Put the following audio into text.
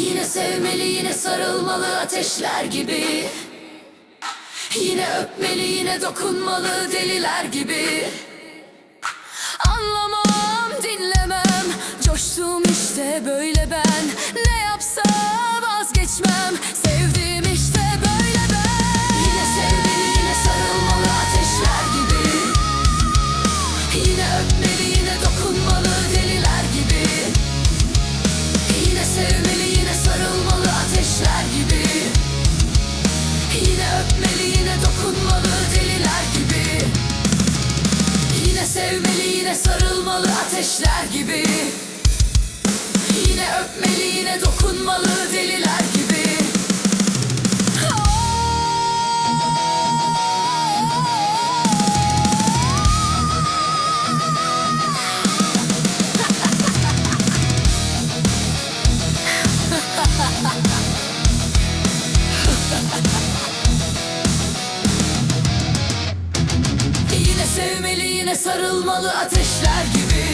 Yine sevmeli yine sarılmalı ateşler gibi. Yine öpmeli yine dokunmalı deliler gibi. Anlamam dinlemem. Coştum işte böyle ben. Ne yapsa vazgeçmem sevmeli yine sarılmalı ateşler gibi. Yine öpmeli yine dokunmalı Yine sarılmalı ateşler gibi